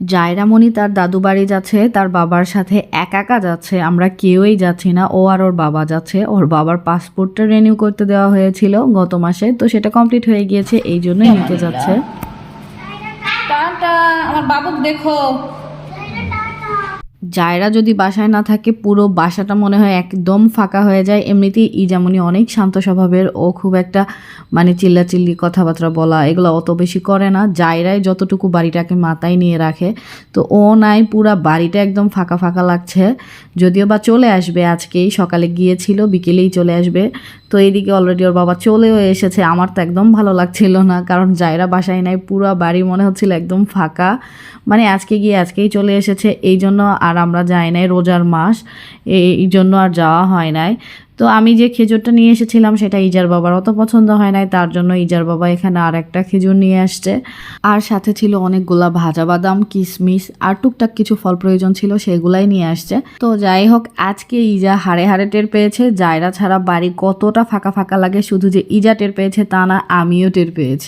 জায়রামণি তার দাদু বাড়ি যাচ্ছে, তার বাবার সাথে একা একা যাচ্ছে, আমরা কেউই যাচ্ছি না, ও আর ওর বাবা যাচ্ছে। ওর বাবার পাসপোর্টটা রিনিউ করতে দেওয়া হয়েছিল গত মাসে, তো সেটা কমপ্লিট হয়ে গিয়েছে, এই জন্যই নিতে যাচ্ছে। আমার বাবুক দেখো। জায়রা যদি বাসায় না থাকে, পুরো বাসাটা মনে হয় একদম ফাঁকা হয়ে যায়। এমনিতেই ইজামনি অনেক শান্ত স্বভাবের, ও খুব একটা মানে চিল্লাচিল্লি কথাবার্তা বলা, এগুলো অত বেশি করে না। জায়রাই যতটুকু বাড়িটাকে মাথায় নিয়ে রাখে, তো ও নাই, পুরো বাড়িটা একদম ফাঁকা ফাঁকা লাগছে। যদিও বা চলে আসবে আজকেই, সকালে গিয়েছিল, বিকেলেই চলে আসবে। তো এইদিকে অলরেডি ওর বাবা চলেও এসেছে। আমার তো একদম ভালো লাগছিল না, কারণ জায়রা বাসায় নাই, পুরো বাড়ি মনে হচ্ছিল একদম ফাঁকা। মানে আজকে গিয়ে আজকেই চলে এসেছে। এই জন্য আর আমরা যাই নাই রোজার মাস এই জন্য আর যাওয়া হয় নাই। তো আমি যে খেজুরটা নিয়ে এসেছিলাম সেটা ইজার বাবার অত পছন্দ হয় নাই, তার জন্য ইজার বাবা এখানে আর একটা খেজুর নিয়ে আসছে। আর সাথে ছিল অনেকগুলা ভাজা বাদাম কিশমিশ আর টুকটাক কিছু ফল প্রয়োজন ছিল সেগুলাই নিয়ে আসছে। তো যাই হোক, আজকে ইজা হাড়ে হাড়ে টের পেয়েছে, জায়রা ছাড়া বাড়ি কতটা ফাঁকা ফাঁকা লাগে শুধু যে ইজা টের পেয়েছে তা না, আমিও টের পেয়েছি।